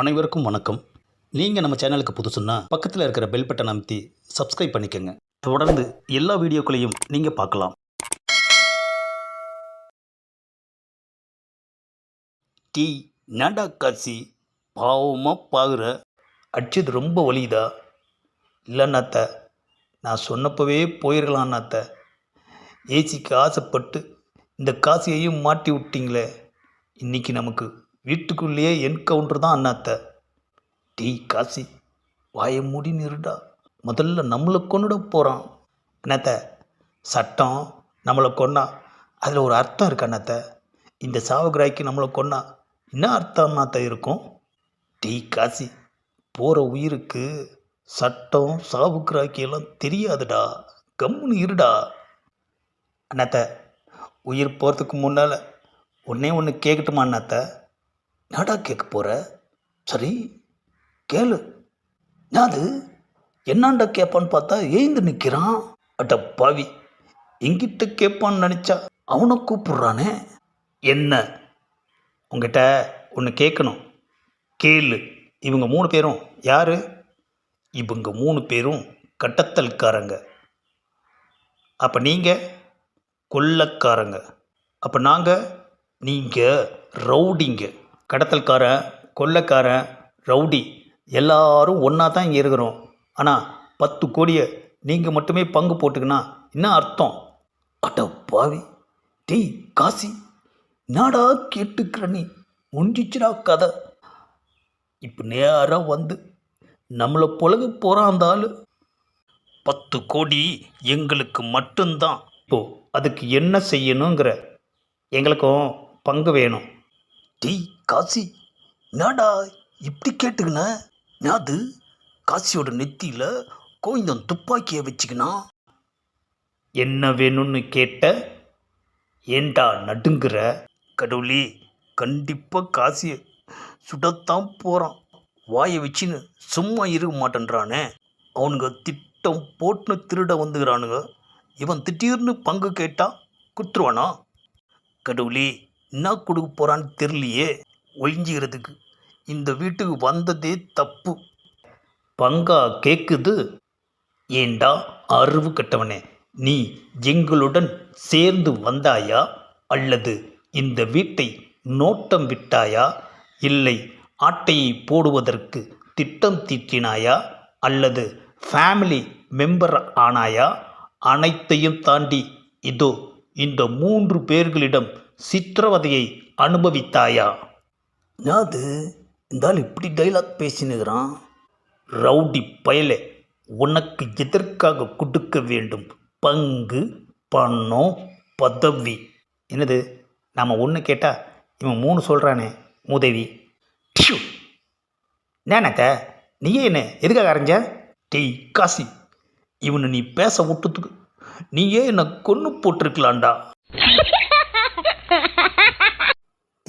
அனைவருக்கும் வணக்கம். நீங்கள் நம்ம சேனலுக்கு புதுசுன்னா பக்கத்தில் இருக்கிற பெல் பட்டன் அமைத்தி சப்ஸ்கிரைப் பண்ணிக்கோங்க. தொடர்ந்து எல்லா வீடியோக்களையும் நீங்கள் பார்க்கலாம். டீ நாடா காசி பாவமாக பாகுற அடிச்சது ரொம்ப வலிதா இல்லைன்னாத்த நான் சொன்னப்பவே போயிருக்கலான்னாத்த ஏசிக்கு ஆசைப்பட்டு இந்த காசியையும் மாட்டி விட்டிங்களே. இன்றைக்கி நமக்கு வீட்டுக்குள்ளேயே என்கவுண்டர் தான் அண்ணாத்த. டீ காசி வாயை மூடி நிறுடா. முதல்ல நம்மளை கொண்டுட போகிறான் அண்ணாத்த சட்டம் நம்மளை கொன்னா. அதில் ஒரு அர்த்தம் இருக்கு அண்ணாத்த. இந்த சாவகிராய்க்கு நம்மளை கொன்னா. என்ன அர்த்தம் அண்ணாத்த இருக்கும்? டீ காசி போகிற உயிருக்கு சட்டம் சாவுக்கிராக்கி எல்லாம் தெரியாதுடா. கம்முன்னு இருடா. அண்ணாத்த உயிர் போகிறதுக்கு முன்னால் ஒன்றே ஒன்று கேட்கட்டுமா அண்ணாத்த? என்னடா கேட்க போகிற சரி கேளு. அது என்னாண்டா கேட்பான்னு பார்த்தா ஏந்து நிற்கிறான் அட பாவி எங்கிட்ட கேட்பான்னு நினச்சா அவனை கூப்பிடுறானே. என்ன? உங்ககிட்ட ஒன்று கேட்கணும் கேளு. இவங்க மூணு பேரும் யார்? இவங்க மூணு பேரும் கட்டத்தல்காரங்க. அப்போ நீங்கள் கொல்லக்காரங்க அப்போ நாங்கள் நீங்கள் ரவுடிங்க. கடத்தல்காரன் கொள்ளக்காரன் ரவுடி எல்லாரும் ஒன்றா தான் இங்கே இருக்கிறோம். ஆனால் பத்து கோடியை நீங்கள் மட்டுமே பங்கு போட்டுக்கினா என்ன அர்த்தம்? அட பாவி. டேய் காசி நாடா கேட்டுக்கிற நீ? முடிஞ்சிச்சுடா கதை. இப்போ நேராக வந்து நம்மளை பொழுது போகிறான் அந்த ஆள் பத்து கோடி எங்களுக்கு மட்டும்தான். இப்போ அதுக்கு என்ன செய்யணுங்கிற எங்களுக்கும் பங்கு வேணும். டீ காசி என்னடா இப்படி கேட்டுக்கின? அது காசியோட நெத்தியில் கோவிந்தன் துப்பாக்கியை வச்சுக்கினா. என்ன வேணும்னு கேட்ட? ஏண்டா நடுங்குற? கடவுளே கண்டிப்பாக காசியை சுடத்தான் போகிறான் வாயை வச்சுன்னு சும்மா இருக்க மாட்டேன்றானே. அவனுங்க திட்டம் போட்டுன்னு திருட வந்துக்கிறானுங்க. இவன் திடீர்னு பங்கு கேட்டா குத்துருவானா? கடவுளே என்ன கொடுக்க போகிறான்னு தெரியலையே. ஒழிஞ்சிக்கிறதுக்கு இந்த வீட்டுக்கு வந்ததே தப்பு. பங்கா கேட்குது ஏண்டா அறிவு கட்டவனே நீ எங்களுடன் சேர்ந்து வந்தாயா? அல்லது இந்த வீட்டை நோட்டம் விட்டாயா? இல்லை ஆட்டையை போடுவதற்கு திட்டம் தீட்டினாயா அல்லது ஃபேமிலி மெம்பர் ஆனாயா? அனைத்தையும் தாண்டி இதோ இந்த மூன்று பேர்களிடம் சித்திரவதையை அனுபவித்தாயா? அது இந்த ஆள் இப்படி டைலாக் பேசினுக்கிறான் ரவுடி பயலே உனக்கு எதற்காக கொடுக்க வேண்டும்? பங்கு பணம் பதவி. என்னது? நாம் ஒன்று கேட்டால் இவன் மூணு சொல்கிறானே உதவி நேனத்த நீயே என்ன எதுக்காக அரைஞ்ச? டெய் காசி இவனை நீ பேச விட்டதுக்கு நீயே என்னை கொன்று போட்டிருக்கலாம்டா.